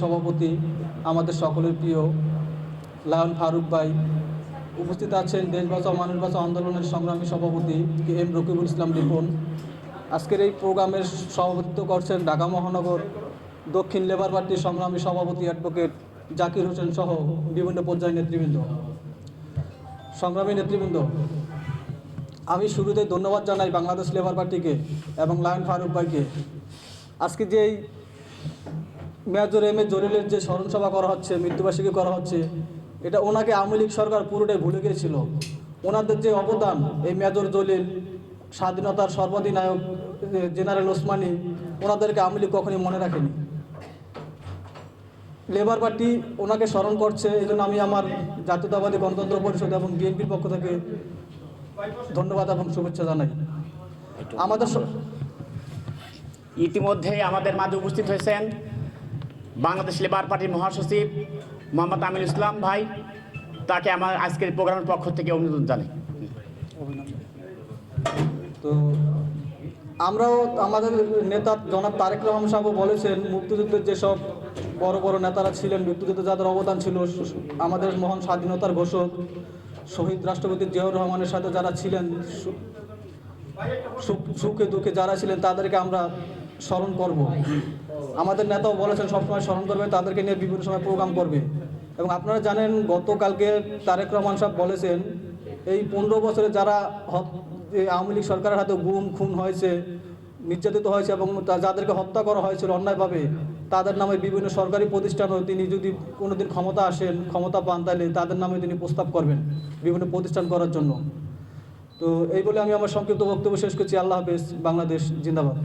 সভাপতি আমাদের সকলের প্রিয় লায়ন ফারুক ভাই। উপস্থিত আছেন দেশ বাঁচাও মানুষ বাঁচাও আন্দোলনের সংগ্রামী সভাপতি কে এম রকিবুল ইসলাম রিপন আজকের এই প্রোগ্রামের সভাপতিত্ব করছেন ঢাকা মহানগর দক্ষিণ লেবার পার্টির সংগ্রামী সভাপতি অ্যাডভোকেট জাকির হোসেন সহ বিভিন্ন পর্যায়ের নেতৃবৃন্দ। সংগ্রামী নেতৃবৃন্দ, আমি শুরুতে ধন্যবাদ জানাই বাংলাদেশ লেবার পার্টিকে এবং লায়ন ফারুক ভাইকে। আজকে যেই মেজর এম এ জলিলের যে স্মরণসভা করা হচ্ছে মৃত্যুবার্ষিকী করা হচ্ছে এটা ওনাকে আওয়ামী লীগ সরকার পুরোটাই ভুলে গিয়েছিল। ওনাদের যে অবদান এই মেজর জলিল স্বাধীনতার সর্বাধিনায়ক জেনারেল ওসমানী ওনাদেরকে আওয়ামী লীগ কখনই মনে রাখেনি। লেবার পার্টি ওনাকে স্মরণ করছে এই জন্য আমি আমার জাতীয়তাবাদী গণতন্ত্র পরিষদ এবং বিএনপির পক্ষ থেকে ধন্যবাদ এবং শুভেচ্ছা জানাই। আমাদের ইতিমধ্যে আমাদের মাঝে উপস্থিত হয়েছেন বাংলাদেশ লেবার পার্টির মহাসচিব মোহাম্মদ আমির ইসলাম ভাই, তাকে আমার আজকের প্রোগ্রামের পক্ষ থেকে অভিনন্দন জানাই। তো আমরাও আমাদের নেতা জনাব তারেক রহমান সাহেব বলেছেন, মুক্তিযুদ্ধের যেসব বড় বড় নেতারা ছিলেন, মুক্তিযুদ্ধে যাদের অবদান ছিল, আমাদের মহান স্বাধীনতার ঘোষক শহীদ রাষ্ট্রপতি জিয়াউর রহমানের সাথে যারা ছিলেন সুখে দুঃখে যারা ছিলেন, তাদেরকে আমরা স্মরণ করব। আমাদের নেতাও বলেছেন, সবসময় স্মরণ করবে, তাদেরকে নিয়ে বিভিন্ন সময় প্রোগ্রাম করবে। এবং আপনারা জানেন, গতকালকে তারেক রহমান সাহেব বলেছেন, এই পনেরো বছরে যারা আওয়ামী লীগ সরকারের হাতে গুম, খুন হয়েছে, নির্যাতিত হয়েছে এবং যাদেরকে হত্যা করা হয়েছিল অন্যায়ভাবে, তাদের নামে বিভিন্ন সরকারি প্রতিষ্ঠানও তিনি যদি কোনোদিন ক্ষমতা আসেন, ক্ষমতা পান তাহলে তাদের নামে তিনি প্রস্তাব করবেন, বিভিন্ন প্রতিষ্ঠান করার জন্য। তো এই বলে আমি আমার সংক্ষিপ্ত বক্তব্য শেষ করছি। আল্লাহ হাফেজ, বাংলাদেশ, জিন্দাবাদ।